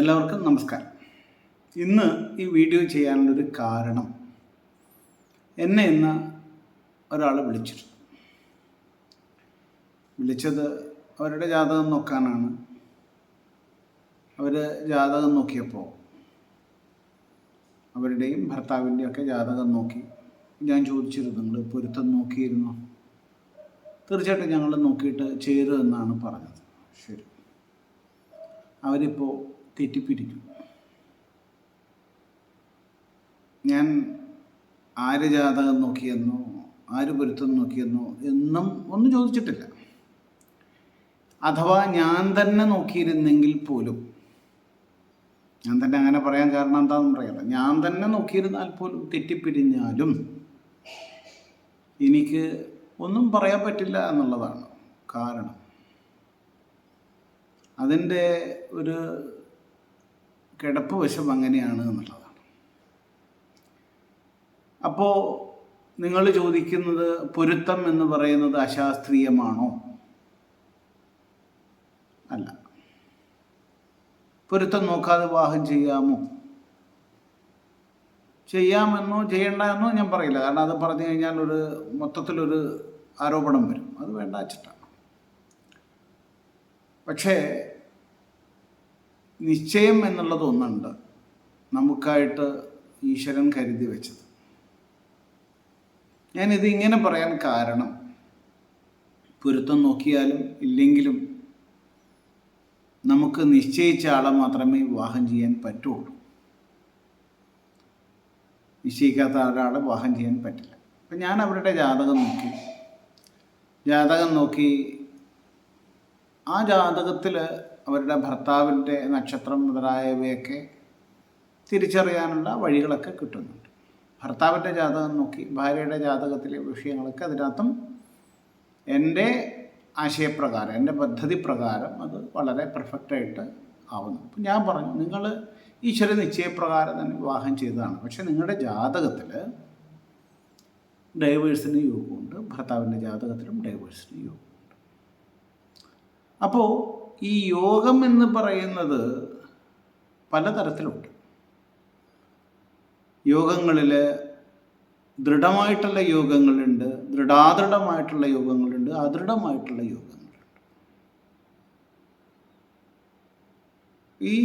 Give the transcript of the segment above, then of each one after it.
എല്ലാവർക്കും നമസ്കാരം. ഇന്ന് ഈ വീഡിയോ ചെയ്യാനുള്ളൊരു കാരണം എന്നെ ഇന്ന് ഒരാൾ വിളിച്ചിരുന്നു. വിളിച്ചത് അവരുടെ ജാതകം നോക്കാനാണ്. അവർ ജാതകം നോക്കിയപ്പോൾ അവരുടെയും ഭർത്താവിന്റെയും ഒക്കെ ജാതകം നോക്കി. ഞാൻ ചോദിച്ചിരുന്നു നിങ്ങൾ പൊരുത്തം നോക്കിയിരുന്നു? തീർച്ചയായിട്ടും ഞങ്ങൾ നോക്കിയിട്ട് ചെയ്തു എന്നാണ് പറഞ്ഞത്. ശരി. അവരിപ്പോൾ തെറ്റിപ്പിരിക്കും ഞാൻ ആര് ജാതകം നോക്കിയെന്നോ ആര് പൊരുത്തം നോക്കിയെന്നോ എന്നും ഒന്നും ചോദിച്ചിട്ടില്ല. അഥവാ ഞാൻ തന്നെ നോക്കിയിരുന്നെങ്കിൽ പോലും ഞാൻ തന്നെ അങ്ങനെ പറയാൻ കാരണം എന്താണെന്ന് പറയാം ഞാൻ തന്നെ നോക്കിയിരുന്നാൽ പോലും തെറ്റിപ്പിരിഞ്ഞാലും എനിക്ക് ഒന്നും പറയാൻ പറ്റില്ല എന്നുള്ളതാണ് കാരണം. അതിന്റെ ഒരു കിടപ്പ് വശം അങ്ങനെയാണ് എന്നുള്ളതാണ്. അപ്പോൾ നിങ്ങൾ ചോദിക്കുന്നത് പൊരുത്തം എന്ന് പറയുന്നത് അശാസ്ത്രീയമാണോ? അല്ല. പൊരുത്തം നോക്കാതെ വിവാഹം ചെയ്യാമോ? ചെയ്യാമെന്നോ ചെയ്യണ്ട എന്നോ ഞാൻ പറയില്ല. കാരണം അത് പറഞ്ഞു കഴിഞ്ഞാൽ ഒരു മൊത്തത്തിലൊരു ആരോപണം വരും. അത് വേണ്ട അച്ചിട്ടാണ്. പക്ഷേ നിശ്ചയം എന്നുള്ളത് ഒന്നുണ്ട്. നമുക്കായിട്ട് ഈശ്വരൻ കരുതി വെച്ചത്. ഞാനിത് ഇങ്ങനെ പറയാൻ കാരണം പൊരുത്തം നോക്കിയാലും ഇല്ലെങ്കിലും നമുക്ക് നിശ്ചയിച്ച ആളെ മാത്രമേ വിവാഹം ചെയ്യാൻ പറ്റുള്ളൂ. നിശ്ചയിക്കാത്ത ഒരാളെ വിവാഹം ചെയ്യാൻ പറ്റില്ല. അപ്പം ഞാൻ അവരുടെ ജാതകം നോക്കി. ജാതകം നോക്കി ആ ജാതകത്തിൽ അവരുടെ ഭർത്താവിന്റെ നക്ഷത്രം മുതലായവയൊക്കെ തിരിച്ചറിയാനുള്ള വഴികളൊക്കെ കിട്ടുന്നുണ്ട്. ഭർത്താവിന്റെ ജാതകം നോക്കി ഭാര്യയുടെ ജാതകത്തിലെ വിഷയങ്ങളൊക്കെ അതിനകത്തും എന്റെ ആശയപ്രകാരം എന്റെ പദ്ധതി പ്രകാരം അത് വളരെ പെർഫെക്റ്റായിട്ട് ആവുന്നു അപ്പം ഞാൻ പറഞ്ഞു നിങ്ങൾ ഈശ്വര നിശ്ചയപ്രകാരം തന്നെ വിവാഹം ചെയ്തതാണ്. പക്ഷെ നിങ്ങളുടെ ജാതകത്തിൽ ഡൈവേഴ്സിന് യോഗമുണ്ട് ഭർത്താവിന്റെ ജാതകത്തിലും ഡൈവേഴ്സിന് യോഗമുണ്ട്. അപ്പോൾ ഈ യോഗം എന്ന് പറയുന്നത് പലതരത്തിലുണ്ട്. യോഗങ്ങളിൽ ദൃഢമായിട്ടുള്ള യോഗങ്ങളുണ്ട് ദൃഢാദൃഢമായിട്ടുള്ള യോഗങ്ങളുണ്ട് അദൃഢമായിട്ടുള്ള യോഗങ്ങളുണ്ട്. ഈ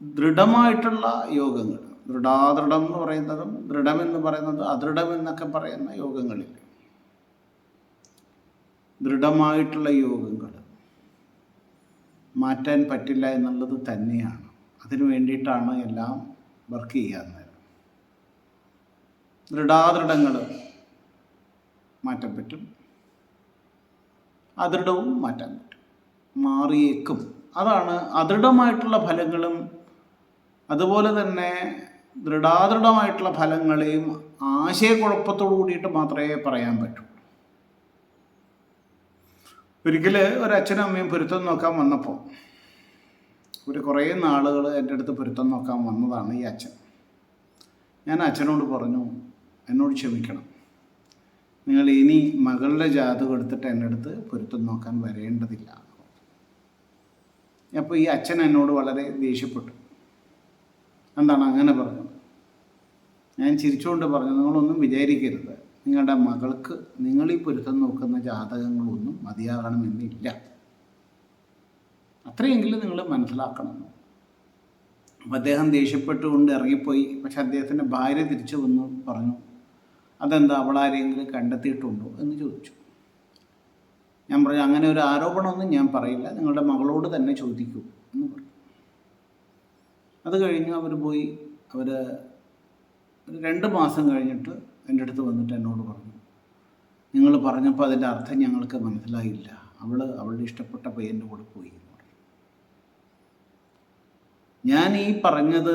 ദൃഢമായിട്ടുള്ള യോഗങ്ങൾ ദൃഢാദൃഢം എന്ന് പറയുന്നതും ദൃഢമെന്ന് പറയുന്നത് അദൃഢമെന്നൊക്കെ പറയുന്ന യോഗങ്ങളിൽ ദൃഢമായിട്ടുള്ള യോഗങ്ങൾ മാറ്റാൻ പറ്റില്ല എന്നുള്ളത് തന്നെയാണ്. അതിനു വേണ്ടിയിട്ടാണ് എല്ലാം വർക്ക് ചെയ്യാൻ ദൃഢാദൃഢങ്ങൾ മാറ്റാൻ പറ്റും. അദൃഢവും മാറ്റാൻ പറ്റും. മാറിയേക്കും. അതാണ് അദൃഢമായിട്ടുള്ള ഫലങ്ങളും അതുപോലെ തന്നെ ദൃഢാദൃഢമായിട്ടുള്ള ഫലങ്ങളെയും ആശയക്കുഴപ്പത്തോടു കൂടിയിട്ട് മാത്രമേ പറയാൻ പറ്റൂ. ഒരിക്കൽ ഒരു അച്ഛനും അമ്മയും പൊരുത്തം നോക്കാൻ വന്നപ്പോൾ ഒരു കുറേ നാളുകൾ എന്റെ അടുത്ത് പൊരുത്തം നോക്കാൻ വന്നതാണ് ഈ അച്ഛൻ. ഞാൻ അച്ഛനോട് പറഞ്ഞു എന്നോട് ക്ഷമിക്കണം. നിങ്ങൾ ഇനി മകളുടെ ജാതകം എടുത്തിട്ട് എന്റെ അടുത്ത് പൊരുത്തം നോക്കാൻ വരേണ്ടതില്ല. അപ്പോൾ ഈ അച്ഛൻ എന്നോട് വളരെ ദേഷ്യപ്പെട്ടു. എന്താണ് അങ്ങനെ പറഞ്ഞത്? ഞാൻ ചിരിച്ചുകൊണ്ട് പറഞ്ഞു നിങ്ങളൊന്നും വിചാരിക്കരുത്. നിങ്ങളുടെ മകൾക്ക് നിങ്ങൾ ഈ പൊരുത്തം നോക്കുന്ന ജാതകങ്ങളൊന്നും മതിയാകണമെന്നില്ല. അത്രയെങ്കിലും നിങ്ങൾ മനസ്സിലാക്കണം. അപ്പം അദ്ദേഹം ദേഷ്യപ്പെട്ടുകൊണ്ട് ഇറങ്ങിപ്പോയി. പക്ഷെ അദ്ദേഹത്തിന്റെ ഭാര്യ തിരിച്ചു വന്ന് പറഞ്ഞു അതെന്താ അവളാരെങ്കിലും കണ്ടെത്തിയിട്ടുണ്ടോ? എന്ന് ചോദിച്ചു. ഞാൻ പറഞ്ഞു അങ്ങനെ ഒരു ആരോപണമൊന്നും ഞാൻ പറയില്ല. നിങ്ങളുടെ മകളോട് തന്നെ ചോദിക്കൂ. എന്ന് പറഞ്ഞു. അത് കഴിഞ്ഞ് അവർ പോയി. അവർ രണ്ട് മാസം കഴിഞ്ഞിട്ട് എന്റെ അടുത്ത് വന്നിട്ട് എന്നോട് പറഞ്ഞു. നിങ്ങൾ പറഞ്ഞപ്പോൾ അതിന്റെ അർത്ഥം ഞങ്ങൾക്ക് മനസ്സിലായില്ല. അവൾ അവളുടെ ഇഷ്ടപ്പെട്ട പയ്യന്റെ കൂടെ പോയി എന്ന് പറഞ്ഞു. ഞാൻ ഈ പറഞ്ഞത്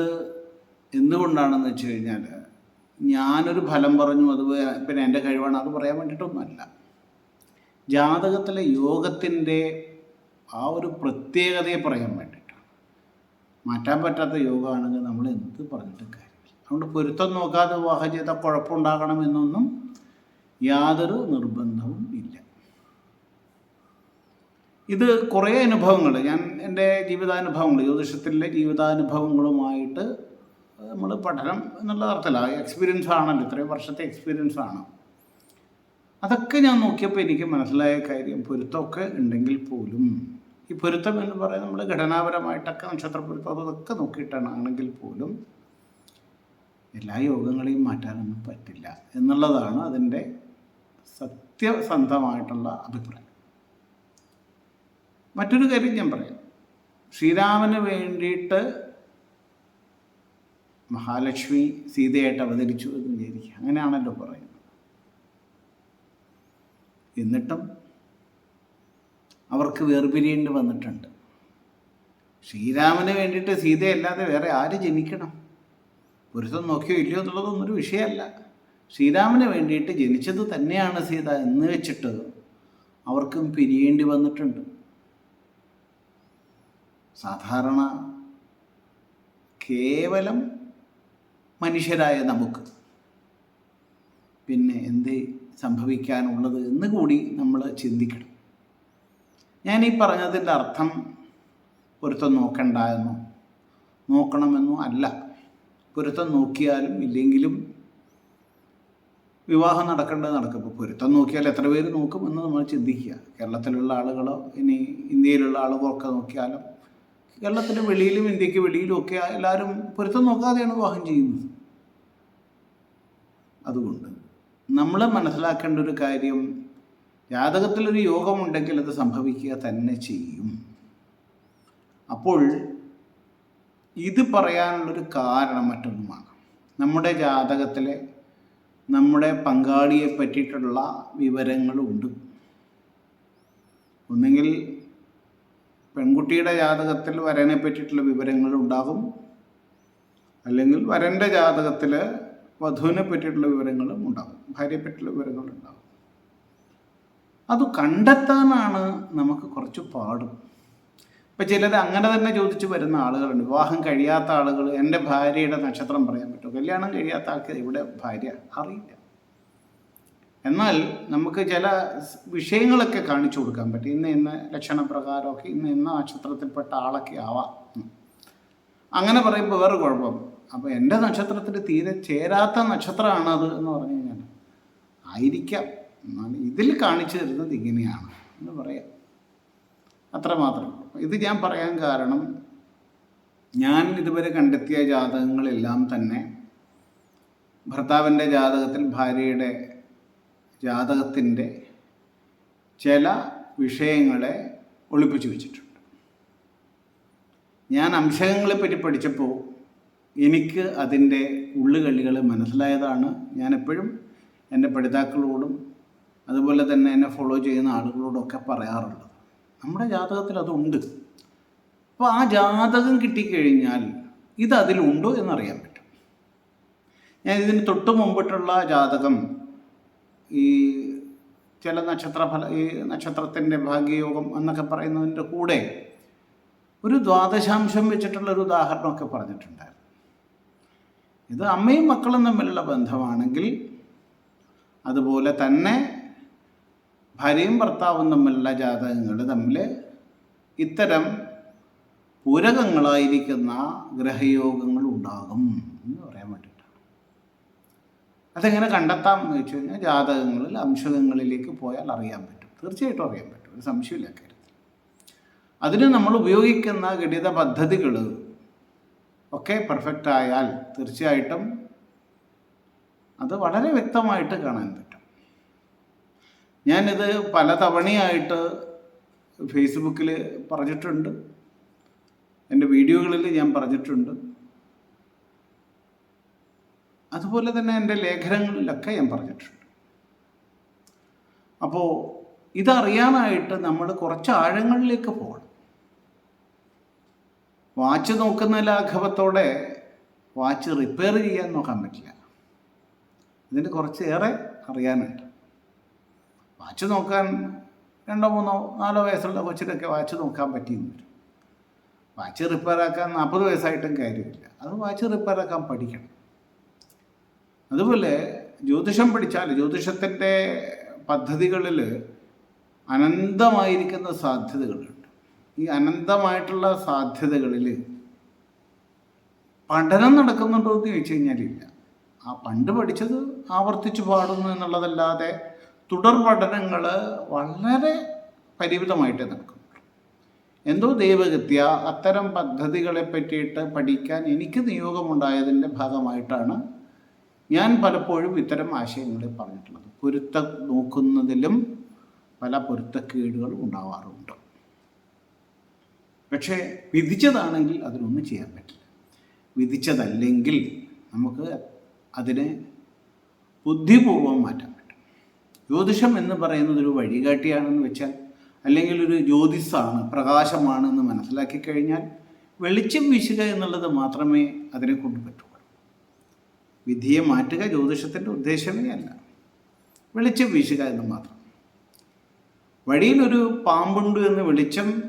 എന്തുകൊണ്ടാണെന്ന് വെച്ച് കഴിഞ്ഞാൽ ഞാനൊരു ഫലം പറഞ്ഞു അത് പിന്നെ എന്റെ കഴിവാണ് അത് പറയാൻ വേണ്ടിയിട്ടൊന്നുമല്ല. ജാതകത്തിലെ യോഗത്തിന്റെ ആ ഒരു പ്രത്യേകതയെ പറയാൻ വേണ്ടിയിട്ടാണ്. മാറ്റാൻ പറ്റാത്ത യോഗമാണെങ്കിൽ നമ്മൾ എന്ത് പറഞ്ഞിട്ട് അതുകൊണ്ട് പൊരുത്തം നോക്കാതെ വിവാഹം ചെയ്താൽ കുഴപ്പമുണ്ടാകണമെന്നൊന്നും യാതൊരു നിർബന്ധവും ഇല്ല. ഇത് കുറേ അനുഭവങ്ങൾ ഞാൻ എന്റെ ജീവിതാനുഭവങ്ങൾ ജ്യോതിഷത്തിലെ ജീവിതാനുഭവങ്ങളുമായിട്ട് നമ്മൾ പഠനം എന്നുള്ള അർത്ഥമല്ല എക്സ്പീരിയൻസ് ആണല്ലോ ഇത്രയും വർഷത്തെ എക്സ്പീരിയൻസ് ആണ്. അതൊക്കെ ഞാൻ നോക്കിയപ്പോൾ എനിക്ക് മനസ്സിലായ കാര്യം പൊരുത്തമൊക്കെ ഉണ്ടെങ്കിൽ പോലും ഈ പൊരുത്തം എന്ന് പറയുന്നത് നമ്മൾ ഘടനാപരമായിട്ടൊക്കെ നക്ഷത്ര പൊരുത്തം അതൊക്കെ നോക്കിയിട്ടാണ് ആണെങ്കിൽ പോലും എല്ലാ യോഗങ്ങളെയും മാറ്റാനൊന്നും പറ്റില്ല എന്നുള്ളതാണ് അതിന്റെ സത്യസന്ധമായിട്ടുള്ള അഭിപ്രായം. മറ്റൊരു കാര്യം ഞാൻ പറയാം. ശ്രീരാമന് വേണ്ടിയിട്ട് മഹാലക്ഷ്മി സീതയായിട്ട് അവതരിച്ചു എന്ന് വിചാരിക്കുക. അങ്ങനെയാണല്ലോ പറയുന്നത്. എന്നിട്ടും അവർക്ക് വേർപിരിയേണ്ടി വന്നിട്ടുണ്ട്. ശ്രീരാമന് വേണ്ടിയിട്ട് സീതയല്ലാതെ വേറെ ആര് ജനിക്കണം? പുരുഷം നോക്കിയോ ഇല്ലയോ എന്നുള്ളതൊന്നും ഒരു വിഷയമല്ല. ശ്രീരാമന് വേണ്ടിയിട്ട് ജനിച്ചത് തന്നെയാണ് സീത എന്ന് വെച്ചിട്ട് അവർക്കും പിരിയേണ്ടി വന്നിട്ടുണ്ട്. സാധാരണ കേവലം മനുഷ്യരായ നമുക്ക്. പിന്നെ എന്ത് സംഭവിക്കാനുള്ളത് എന്ന് കൂടി നമ്മൾ ചിന്തിക്കണം. ഞാൻ ഈ പറഞ്ഞതിന്റെ അർത്ഥം പൊരുത്തം നോക്കണ്ട എന്നോ നോക്കണമെന്നോ അല്ല. പൊരുത്തം നോക്കിയാലും ഇല്ലെങ്കിലും വിവാഹം നടക്കേണ്ടത് നടക്കും. ഇപ്പോൾ പൊരുത്തം നോക്കിയാൽ എത്ര പേര് നോക്കും എന്ന് നമ്മൾ ചിന്തിക്കുക. കേരളത്തിലുള്ള ആളുകളോ ഇനി ഇന്ത്യയിലുള്ള ആളുകളൊക്കെ നോക്കിയാലും കേരളത്തിന് വെളിയിലും ഇന്ത്യയ്ക്ക് വെളിയിലും ഒക്കെ എല്ലാവരും പൊരുത്തം നോക്കാതെയാണ് വിവാഹം ചെയ്യുന്നത്. അതുകൊണ്ട് നമ്മൾ മനസ്സിലാക്കേണ്ട ഒരു കാര്യം ജാതകത്തിലൊരു യോഗമുണ്ടെങ്കിൽ അത് സംഭവിക്കുക തന്നെ ചെയ്യും. അപ്പോൾ ഇത് പറയാനുള്ളൊരു കാരണം മറ്റൊന്നുമാണ്. നമ്മുടെ ജാതകത്തിലെ നമ്മുടെ പങ്കാളിയെ പറ്റിയിട്ടുള്ള വിവരങ്ങളുണ്ട്. ഒന്നുകിൽ പെൺകുട്ടിയുടെ ജാതകത്തിൽ വരനെ പറ്റിയിട്ടുള്ള വിവരങ്ങൾ ഉണ്ടാകും. അല്ലെങ്കിൽ വരന്റെ ജാതകത്തിൽ വധുവിനെ പറ്റിയിട്ടുള്ള വിവരങ്ങളും ഉണ്ടാകും. ഭാര്യയെ പറ്റിയുള്ള വിവരങ്ങളുണ്ടാകും. അത് കണ്ടെത്താനാണ് നമുക്ക് കുറച്ച് പാടും. ഇപ്പം ചിലർ അങ്ങനെ തന്നെ ചോദിച്ചു വരുന്ന ആളുകളുണ്ട്. വിവാഹം കഴിയാത്ത ആളുകൾ എന്റെ ഭാര്യയുടെ നക്ഷത്രം പറയാൻ പറ്റും കല്യാണം കഴിയാത്ത ആൾക്ക് ഇവിടെ ഭാര്യ അറിയില്ല. എന്നാൽ നമുക്ക് ചില വിഷയങ്ങളൊക്കെ കാണിച്ചു കൊടുക്കാൻ പറ്റും. ഇന്ന് ഇന്ന് ലക്ഷണപ്രകാരമൊക്കെ ഇന്ന് ഇന്ന നക്ഷത്രത്തിൽപ്പെട്ട ആളൊക്കെ ആവാം. അങ്ങനെ പറയുമ്പോൾ വേറെ കുഴപ്പം. അപ്പോൾ എന്റെ നക്ഷത്രത്തിൽ തീരെ ചേരാത്ത നക്ഷത്രമാണ് അത് എന്ന് പറഞ്ഞു കഴിഞ്ഞാൽ ആയിരിക്കാം. ഇതിൽ കാണിച്ചു തരുന്നത് ഇങ്ങനെയാണ് എന്ന് പറയാം. അത്രമാത്രം. ഇത് ഞാൻ പറയാൻ കാരണം ഞാൻ ഇതുവരെ കണ്ടെത്തിയ ജാതകങ്ങളെല്ലാം തന്നെ ഭർത്താവിന്റെ ജാതകത്തിൽ ഭാര്യയുടെ ജാതകത്തിന്റെ ചില വിഷയങ്ങളെ ഒളിപ്പിച്ചു വെച്ചിട്ടുണ്ട്. ഞാൻ അംശങ്ങളെ പറ്റി പഠിച്ചപ്പോൾ എനിക്ക് അതിന്റെ ഉള്ളുകളികൾ മനസ്സിലായതാണ്. ഞാൻ എപ്പോഴും എന്റെ പഠിതാക്കളോടും അതുപോലെ തന്നെ എന്നെ ഫോളോ ചെയ്യുന്ന ആളുകളോടൊക്കെ പറയാറുള്ളത്. നമ്മുടെ ജാതകത്തിൽ അതുണ്ട്. അപ്പോൾ ആ ജാതകം കിട്ടിക്കഴിഞ്ഞാൽ ഇത് അതിലുണ്ടോ എന്നറിയാൻ പറ്റും. ഞാൻ ഇതിന് തൊട്ട് മുമ്പിട്ടുള്ള ജാതകം ഈ ചില നക്ഷത്രഫല ഈ നക്ഷത്രത്തിന്റെ ഭാഗ്യയോഗം എന്നൊക്കെ പറയുന്നതിന്റെ കൂടെ ഒരു ദ്വാദശാംശം വെച്ചിട്ടുള്ള ഒരു ഉദാഹരണമൊക്കെ പറഞ്ഞിട്ടുണ്ടായിരുന്നു. ഇത് അമ്മയും മക്കളും തമ്മിലുള്ള ബന്ധമാണെങ്കിൽ അതുപോലെ തന്നെ ഭാര്യയും ഭർത്താവും തമ്മിലുള്ള ജാതകങ്ങൾ തമ്മിൽ ഇത്തരം പൂരകങ്ങളായിരിക്കുന്ന ഗ്രഹയോഗങ്ങൾ ഉണ്ടാകും എന്ന് പറയാൻ വേണ്ടിയിട്ടാണ്. അതെങ്ങനെ കണ്ടെത്താം എന്ന് വെച്ച് കഴിഞ്ഞാൽ ജാതകങ്ങളിൽ അംശകങ്ങളിലേക്ക് പോയാൽ അറിയാൻ പറ്റും. തീർച്ചയായിട്ടും അറിയാൻ പറ്റും. ഒരു സംശയമില്ല കാര്യത്തിൽ അതിന് നമ്മൾ ഉപയോഗിക്കുന്ന ഗണിത പദ്ധതികൾ ഒക്കെ പെർഫെക്റ്റ് ആയാൽ തീർച്ചയായിട്ടും അത് വളരെ വ്യക്തമായിട്ട് കാണാൻ പറ്റും. ഞാനിത് പല തവണയായിട്ട് ഫേസ്ബുക്കിൽ പറഞ്ഞിട്ടുണ്ട്. എന്റെ വീഡിയോകളിൽ ഞാൻ പറഞ്ഞിട്ടുണ്ട്. അതുപോലെ തന്നെ എന്റെ ലേഖനങ്ങളിലൊക്കെ ഞാൻ പറഞ്ഞിട്ടുണ്ട്. അപ്പോൾ ഇതറിയാനായിട്ട് നമ്മൾ കുറച്ച് ആഴങ്ങളിലേക്ക് പോകണം. വാച്ച് നോക്കുന്ന ലാഘവത്തോടെ വാച്ച് റിപ്പയർ ചെയ്യാൻ നോക്കാൻ പറ്റില്ല. ഇതിന് കുറച്ചേറെ അറിയാനുണ്ട്. വാച്ച് നോക്കാൻ രണ്ടോ മൂന്നോ നാലോ വയസ്സുള്ള കൊച്ചിനൊക്കെ വാച്ച് നോക്കാൻ പറ്റിയെന്ന് വരും. വാച്ച് റിപ്പയർ ആക്കാൻ നാൽപ്പത് വയസ്സായിട്ടും കാര്യമില്ല. അത് വാച്ച് റിപ്പയർ ആക്കാൻ പഠിക്കണം. അതുപോലെ ജ്യോതിഷം പഠിച്ചാൽ ജ്യോതിഷത്തിന്റെ പദ്ധതികളിൽ അനന്തമായിരിക്കുന്ന സാധ്യതകളുണ്ട്. ഈ അനന്തമായിട്ടുള്ള സാധ്യതകളിൽ പഠനം നടക്കുന്നുണ്ടോ എന്ന് ചോദിച്ചു കഴിഞ്ഞാൽ ഇല്ല ആ പണ്ട് പഠിച്ചത് ആവർത്തിച്ച് പാടുന്നു എന്നുള്ളതല്ലാതെ തുടർ പഠനങ്ങൾ വളരെ പരിമിതമായിട്ട് നടക്കും. എന്തോ ദൈവഗത്യ അത്തരം പദ്ധതികളെ പറ്റിയിട്ട് പഠിക്കാൻ എനിക്ക് നിയോഗമുണ്ടായതിന്റെ ഭാഗമായിട്ടാണ് ഞാൻ പലപ്പോഴും ഇത്തരം ആശയങ്ങളിൽ പറഞ്ഞിട്ടുള്ളത്. പൊരുത്തം നോക്കുന്നതിലും പല പൊരുത്തക്കേടുകളും ഉണ്ടാവാറുണ്ട്. പക്ഷേ വിധിച്ചതാണെങ്കിൽ അതിനൊന്നും ചെയ്യാൻ പറ്റില്ല. വിധിച്ചതല്ലെങ്കിൽ നമുക്ക് അതിനെ ബുദ്ധിപൂർവം പറ്റും ജ്യോതിഷം എന്ന് പറയുന്നത് ഒരു വഴികാട്ടിയാണെന്ന് വെച്ചാൽ അല്ലെങ്കിൽ ഒരു ജ്യോതിസാണ് പ്രകാശമാണ് എന്ന് മനസ്സിലാക്കി കഴിഞ്ഞാൽ വെളിച്ചം വീശുക എന്നുള്ളത് മാത്രമേ അതിനെ കൊണ്ട് പറ്റുള്ളൂ. വിധിയെ മാറ്റുക ജ്യോതിഷത്തിന്റെ ഉദ്ദേശമേ അല്ല. വെളിച്ചം വീശുക എന്ന് മാത്രം. വഴിയിലൊരു പാമ്പുണ്ട് എന്ന് വെളിച്ചം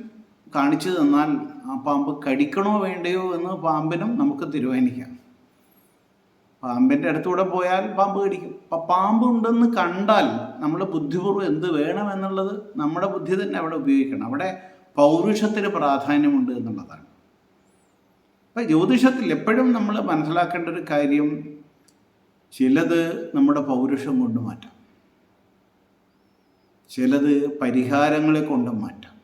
കാണിച്ചു തന്നാൽ ആ പാമ്പ് കടിക്കണോ വേണ്ടയോ എന്ന് പാമ്പിനും നമുക്ക് തീരുമാനിക്കാം. പാമ്പിന്റെ അടുത്തൂടെ പോയാൽ പാമ്പ് കടിക്കും. അപ്പം പാമ്പ് ഉണ്ടെന്ന് കണ്ടാൽ നമ്മൾ ബുദ്ധിപൂർവം എന്ത് വേണം എന്നുള്ളത് നമ്മുടെ ബുദ്ധി തന്നെ അവിടെ ഉപയോഗിക്കണം. അവിടെ പൗരുഷത്തിന് പ്രാധാന്യമുണ്ട് എന്നുള്ളതാണ്. അപ്പം ജ്യോതിഷത്തിൽ എപ്പോഴും നമ്മൾ മനസ്സിലാക്കേണ്ട ഒരു കാര്യം ചിലത് നമ്മുടെ പൗരുഷം കൊണ്ട് മാറ്റാം. ചിലത് പരിഹാരങ്ങളെ കൊണ്ട് മാറ്റാം.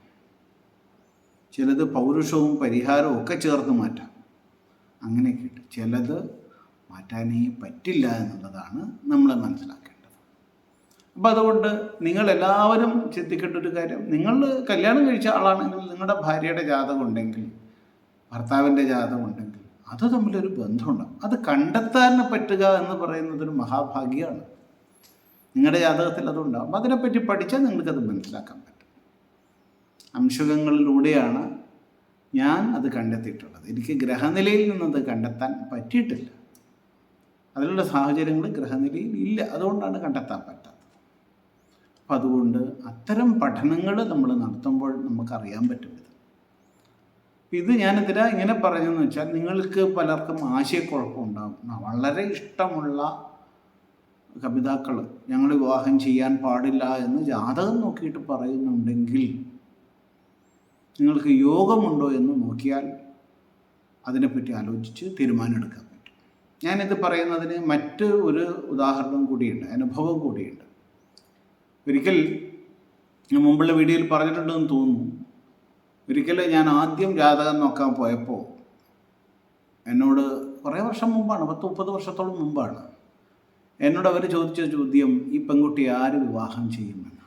ചിലത് പൗരുഷവും പരിഹാരവും ഒക്കെ ചേർത്ത് മാറ്റാം. അങ്ങനെ കിട്ടും ചിലത് മാറ്റാനേ പറ്റില്ല എന്നുള്ളതാണ് നമ്മൾ മനസ്സിലാക്കേണ്ടത്. അപ്പം അതുകൊണ്ട് നിങ്ങൾ എല്ലാവരും ചിന്തിക്കേണ്ട ഒരു കാര്യം നിങ്ങൾ കല്യാണം കഴിച്ച ആളാണെങ്കിൽ നിങ്ങളുടെ ഭാര്യയുടെ ജാതകം ഉണ്ടെങ്കിൽ ഭർത്താവിന്റെ ജാതകം ഉണ്ടെങ്കിൽ അത് തമ്മിലൊരു ബന്ധമുണ്ടാകും അത് കണ്ടെത്താൻ പറ്റുക എന്ന് പറയുന്നതൊരു മഹാഭാഗ്യമാണ്. നിങ്ങളുടെ ജാതകത്തിൽ അതുണ്ടാകും അതിനെപ്പറ്റി പഠിച്ചാൽ നിങ്ങൾക്കത് മനസ്സിലാക്കാൻ പറ്റും. അംശകങ്ങളിലൂടെയാണ് ഞാൻ അത് കണ്ടെത്തിയിട്ടുള്ളത്. എനിക്ക് ഗ്രഹനിലയിൽ നിന്നത് കണ്ടെത്താൻ പറ്റിയിട്ടില്ല. അതിനുള്ള സാഹചര്യങ്ങൾ ഗ്രഹനിലയിൽ ഇല്ല. അതുകൊണ്ടാണ് കണ്ടെത്താൻ പറ്റാത്തത്. അപ്പം അതുകൊണ്ട് അത്തരം പഠനങ്ങൾ നമ്മൾ നടത്തുമ്പോൾ നമുക്കറിയാൻ പറ്റും ഇത്. ഇത് ഞാനെന്തിനാ ഇങ്ങനെ പറഞ്ഞെന്ന് വെച്ചാൽ നിങ്ങൾക്ക് പലർക്കും ആശയക്കുഴപ്പം ഉണ്ടാകും വളരെ ഇഷ്ടമുള്ള കവിതാക്കൾ ഞങ്ങൾ വിവാഹം ചെയ്യാൻ പാടില്ല എന്ന് ജാതകം നോക്കിയിട്ട് പറയുന്നുണ്ടെങ്കിൽ നിങ്ങൾക്ക് യോഗമുണ്ടോ എന്ന് നോക്കിയാൽ അതിനെപ്പറ്റി ആലോചിച്ച് തീരുമാനമെടുക്കാൻ പറ്റും ഞാനിത് പറയുന്നതിന് മറ്റ് ഒരു ഉദാഹരണം കൂടിയുണ്ട് അനുഭവം കൂടിയുണ്ട്. ഒരിക്കൽ മുമ്പുള്ള വീഡിയോയിൽ പറഞ്ഞിട്ടുണ്ടെന്ന് തോന്നുന്നു. ഒരിക്കൽ ഞാൻ ആദ്യം ജാതകം നോക്കാൻ പോയപ്പോൾ എന്നോട് കുറേ വർഷം മുമ്പാണ് പത്ത് മുപ്പത് വർഷത്തോളം മുമ്പാണ് എന്നോട് അവർ ചോദിച്ച ചോദ്യം ഈ പെൺകുട്ടി ആര് വിവാഹം ചെയ്യുമെന്ന്?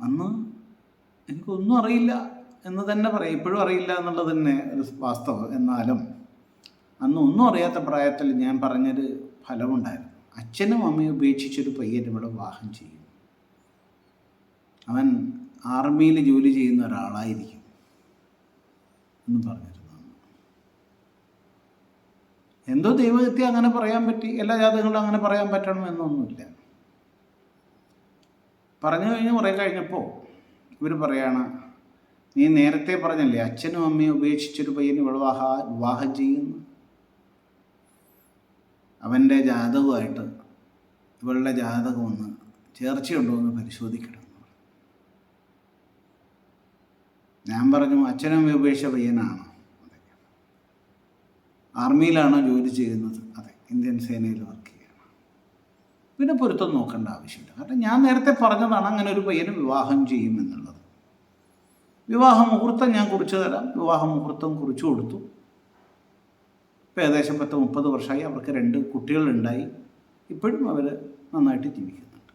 അന്ന് എനിക്കൊന്നും അറിയില്ല എന്ന് തന്നെ പറയാം. ഇപ്പോഴും അറിയില്ല എന്നുള്ളത് തന്നെ ഒരു വാസ്തവം. എന്നാലും അന്ന് ഒന്നും അറിയാത്ത പ്രായത്തിൽ ഞാൻ പറഞ്ഞൊരു ഫലമുണ്ടായിരുന്നു. അച്ഛനും അമ്മയും ഉപേക്ഷിച്ചൊരു പയ്യൻ ഇവിടെ വിവാഹം ചെയ്യും. അവൻ ആർമിയിൽ ജോലി ചെയ്യുന്ന ഒരാളായിരിക്കും എന്ന് പറഞ്ഞിരുന്നു എന്തോ ദൈവഹത്യ അങ്ങനെ പറയാൻ പറ്റി എല്ലാ ജാതകങ്ങളും അങ്ങനെ പറയാൻ പറ്റണമെന്നൊന്നുമില്ല പറഞ്ഞു കഴിഞ്ഞ് കുറേ കഴിഞ്ഞപ്പോൾ ഇവർ പറയാണ് നീ നേരത്തെ പറഞ്ഞല്ലേ അച്ഛനും അമ്മയും ഉപേക്ഷിച്ചൊരു പയ്യന് വിവാഹ വിവാഹം ചെയ്യുന്നു? അവന്റെ ജാതകമായിട്ട് ഇവളുടെ ജാതകം ഒന്ന് ചേർച്ചയുണ്ടോ എന്ന് പരിശോധിക്കണം. ഞാൻ പറഞ്ഞു അച്ഛനും ഉപേക്ഷ പയ്യനാണ്. ആർമിയിലാണോ ജോലി ചെയ്യുന്നത്. അതെ ഇന്ത്യൻ സേനയിൽ വർക്ക് ചെയ്യണം. പിന്നെ പൊരുത്തം നോക്കേണ്ട ആവശ്യമില്ല. കാരണം ഞാൻ നേരത്തെ പറഞ്ഞതാണ് അങ്ങനെ ഒരു പയ്യന് വിവാഹം ചെയ്യുമെന്നുള്ളത്. വിവാഹ മുഹൂർത്തം ഞാൻ കുറിച്ചു തരാം. വിവാഹ മുഹൂർത്തം കുറിച്ചു കൊടുത്തു. ഇപ്പം ഏകദേശം പത്ത് മുപ്പത് വർഷമായി അവർക്ക് രണ്ട് കുട്ടികളുണ്ടായി. ഇപ്പോഴും അവർ നന്നായിട്ട് ജീവിക്കുന്നുണ്ട്.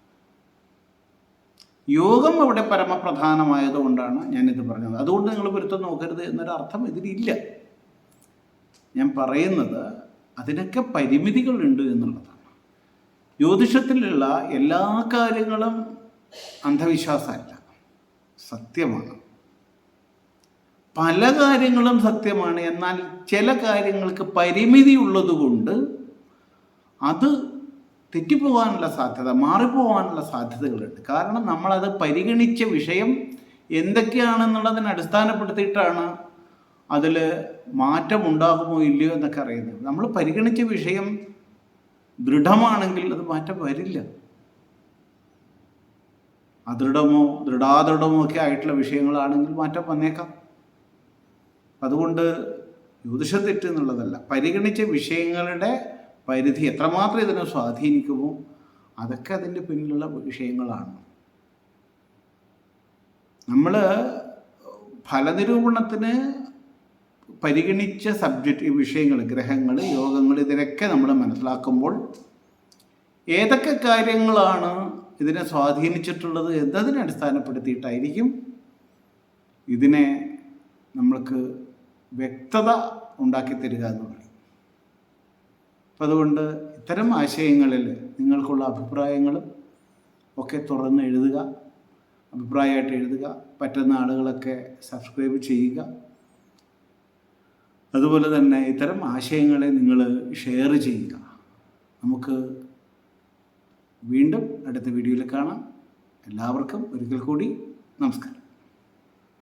യോഗം അവിടെ പരമപ്രധാനമായതുകൊണ്ടാണ് ഞാനിത് പറഞ്ഞത്. അതുകൊണ്ട് നിങ്ങൾ പൊരുത്തം നോക്കരുത് എന്നൊരു അർത്ഥം ഇതിലില്ല ഞാൻ പറയുന്നത് അതിനൊക്കെ പരിമിതികളുണ്ട് എന്നുള്ളതാണ്. ജ്യോതിഷത്തിലുള്ള എല്ലാ കാര്യങ്ങളും അന്ധവിശ്വാസമല്ല. സത്യമാണ്. പല കാര്യങ്ങളും സത്യമാണ്. എന്നാൽ ചില കാര്യങ്ങൾക്ക് പരിമിതി ഉള്ളതുകൊണ്ട് അത് തെറ്റിപ്പോകാനുള്ള സാധ്യത മാറിപ്പോകാനുള്ള സാധ്യതകളുണ്ട്. കാരണം നമ്മളത് പരിഗണിച്ച വിഷയം എന്തൊക്കെയാണെന്നുള്ളതിനെ അടിസ്ഥാനപ്പെടുത്തിയിട്ടാണ് അതിൽ മാറ്റമുണ്ടാകുമോ ഇല്ലയോ എന്നൊക്കെ അറിയുന്നത്. നമ്മൾ പരിഗണിച്ച വിഷയം ദൃഢമാണെങ്കിൽ അത് മാറ്റം വരില്ല. അദൃഢമോ ദൃഢാദൃഢമോ ഒക്കെ ആയിട്ടുള്ള വിഷയങ്ങളാണെങ്കിൽ മാറ്റം വന്നേക്കാം. അതുകൊണ്ട് ജ്യോതിഷ തെറ്റ് എന്നുള്ളതല്ല. പരിഗണിച്ച വിഷയങ്ങളുടെ പരിധി എത്രമാത്രം ഇതിനെ സ്വാധീനിക്കുമോ അതൊക്കെ അതിന്റെ പിന്നിലുള്ള വിഷയങ്ങളാണ്. നമ്മൾ ഫലനിരൂപണത്തിന് പരിഗണിച്ച സബ്ജക്റ്റ് വിഷയങ്ങൾ ഗ്രഹങ്ങൾ യോഗങ്ങൾ ഇതിനൊക്കെ നമ്മൾ മനസ്സിലാക്കുമ്പോൾ ഏതൊക്കെ കാര്യങ്ങളാണ് ഇതിനെ സ്വാധീനിച്ചിട്ടുള്ളത് എന്നതിനെ അടിസ്ഥാനപ്പെടുത്തിയിട്ടായിരിക്കും ഇതിനെ നമ്മൾക്ക് വ്യക്തത ഉണ്ടാക്കി തരിക എന്ന് പറയും. അപ്പം അതുകൊണ്ട് ഇത്തരം ആശയങ്ങളിൽ നിങ്ങൾക്കുള്ള അഭിപ്രായങ്ങളും ഒക്കെ തുറന്ന് എഴുതുക അഭിപ്രായമായിട്ട് എഴുതുക പറ്റുന്ന ആളുകളൊക്കെ സബ്സ്ക്രൈബ് ചെയ്യുക. അതുപോലെ തന്നെ ഇത്തരം ആശയങ്ങളെ നിങ്ങൾ ഷെയർ ചെയ്യുക. നമുക്ക് വീണ്ടും അടുത്ത വീഡിയോയിൽ കാണാം. എല്ലാവർക്കും ഒരിക്കൽ കൂടി നമസ്കാരം.